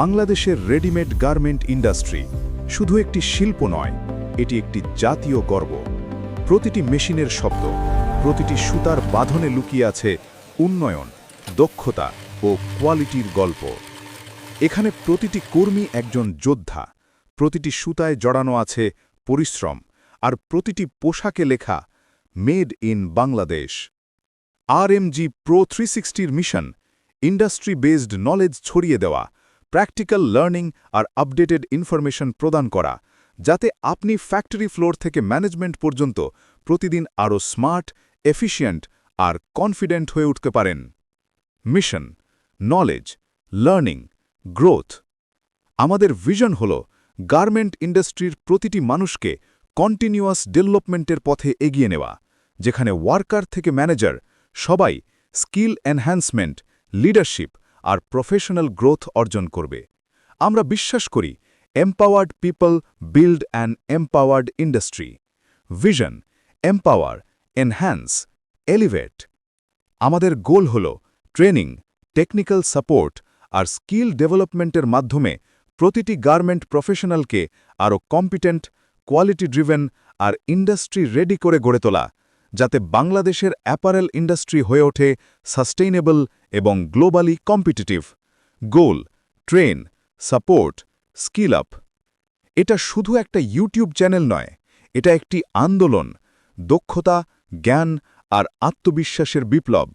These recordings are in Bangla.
বাংলাদেশের রেডিমেড গার্মেন্ট ইন্ডাস্ট্রি শুধু একটি শিল্প নয়, এটি একটি জাতীয় গর্ব। প্রতিটি মেশিনের শব্দ, প্রতিটি সুতার বাঁধনে লুকিয়ে আছে উন্নয়ন, দক্ষতা ও কোয়ালিটির গল্প। এখানে প্রতিটি কর্মী একজন যোদ্ধা, প্রতিটি সুতায় জড়ানো আছে পরিশ্রম আর প্রতিটি পোশাকে লেখা made in Bangladesh RMG pro three সিক্সটির mission, industry based knowledge ছড়িয়ে দেওয়া প্র্যাকটিক্যাল লার্নিং আর আপডেটেড ইনফরমেশন প্রদান করা, যাতে আপনি ফ্যাক্টরি ফ্লোর থেকে ম্যানেজমেন্ট পর্যন্ত প্রতিদিন আরও স্মার্ট, এফিশিয়েন্ট আর কনফিডেন্ট হয়ে উঠতে পারেন। Mission, knowledge, learning, growth. আমাদের ভিশন হল গার্মেন্ট ইন্ডাস্ট্রির প্রতিটি মানুষকে কন্টিনিউয়াস ডেভেলপমেন্টের পথে এগিয়ে নেওয়া, যেখানে ওয়ার্কার থেকে ম্যানেজার সবাই স্কিল এনহ্যান্সমেন্ট, লিডারশিপ আর প্রফেশনাল গ্রোথ অর্জন করবে। আমরা বিশ্বাস করি empowered people build an empowered industry vision empower enhance elevate আমাদের গোল হল ট্রেনিং টেকনিক্যাল সাপোর্ট আর স্কিল ডেভেলপমেন্টের মাধ্যমে প্রতিটি গার্মেন্ট প্রফেশনালকে আরও কম্পিটেন্ট কোয়ালিটি ড্রিভেন আর ইন্ডাস্ট্রি রেডি করে গড়ে তোলা। যাতে বাংলাদেশের অ্যাপারেল ইন্ডাস্ট্রি হয়ে ওঠে সাস্টেইনেবল এবং globally competitive. Goal, train, support, skill up. এটা শুধু একটা ইউটিউব চ্যানেল নয়, এটা একটি আন্দোলন, দক্ষতা, জ্ঞান আর আত্মবিশ্বাসের বিপ্লব।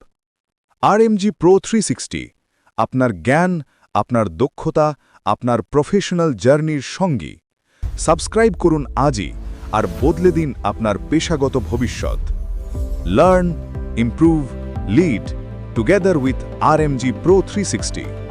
আর আরএমজি প্রো থ্রি আপনার জ্ঞান, আপনার দক্ষতা, আপনার প্রফেশনাল জার্নির সঙ্গী। সাবস্ক্রাইব করুন আজই আর বদলে দিন আপনার পেশাগত ভবিষ্যৎ। learn, improve, lead together with RMG Pro 360.